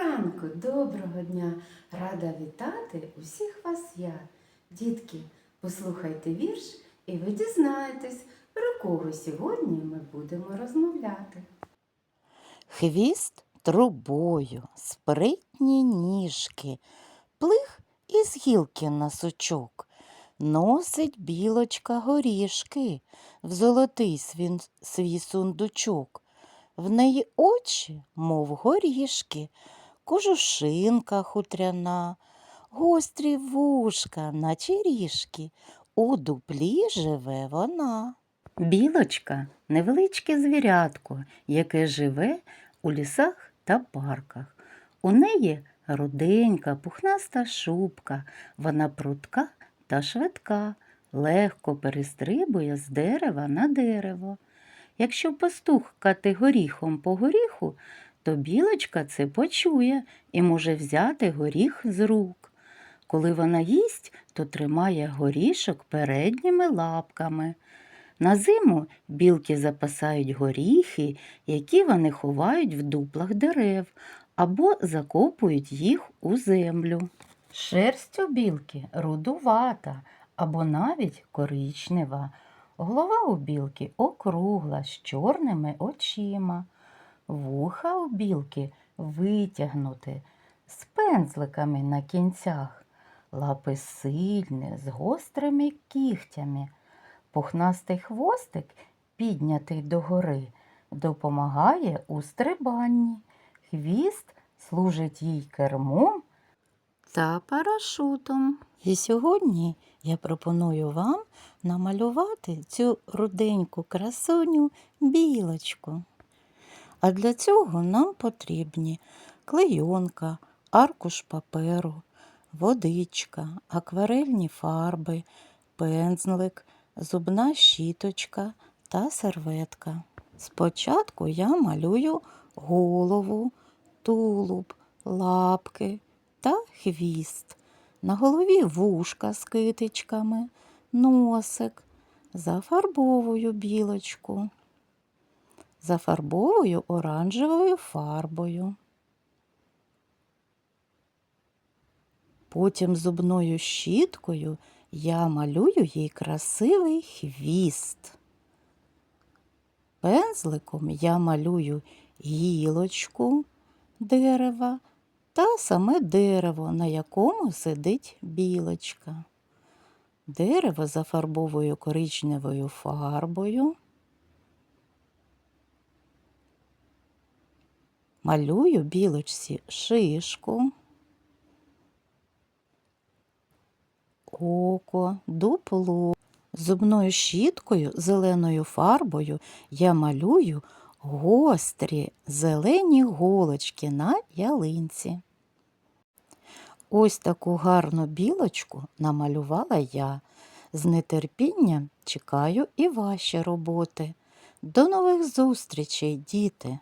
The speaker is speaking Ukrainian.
ранку, доброго дня! Рада вітати усіх вас я. Дітки, послухайте вірш і ви дізнаєтесь, про кого сьогодні ми будемо розмовляти. Хвіст трубою, спритні ніжки, плих із гілки на сучок. Носить білочка горішки в золотий свін, свій сундучок. В неї очі, мов горішки, кожушинка хутряна, гострі вушка, наче ріжки. У дуплі живе вона. Білочка невеличке звірятко, яке живе у лісах та парках. У неї руденька, пухнаста шубка, вона прутка та швидка, легко перестрибує з дерева на дерево. Якщо постукати горіхом по горіху, то білочка це почує і може взяти горіх з рук. Коли вона їсть, то тримає горішок передніми лапками. На зиму білки запасають горіхи, які вони ховають в дуплах дерев або закопують їх у землю. Шерсть у білки рудувата або навіть коричнева. Голова у білки округла з чорними очима. Вуха у білки витягнуті з пензликами на кінцях, лапи сильні, з гострими кігтями. Пухнастий хвостик, піднятий догори, допомагає у стрибанні. Хвіст служить їй кермом та парашутом. І сьогодні я пропоную вам намалювати цю руденьку красуню білочку. А для цього нам потрібні клейонка, аркуш паперу, водичка, акварельні фарби, пензлик, зубна щіточка та серветка. Спочатку я малюю голову, тулуб, лапки та хвіст. На голові вушка з китичками, носик. Зафарбовую білочку. Зафарбовую оранжевою фарбою. Потім зубною щіткою я малюю їй красивий хвіст. Пензликом я малюю гілочку дерева та саме дерево, на якому сидить білочка. Дерево зафарбовую коричневою фарбою. Малюю білочці шишку. око, дупло. Зубною щіткою, зеленою фарбою я малюю гострі зелені голочки на ялинці. Ось таку гарну білочку намалювала я. З нетерпінням чекаю і ваші роботи. До нових зустрічей, діти!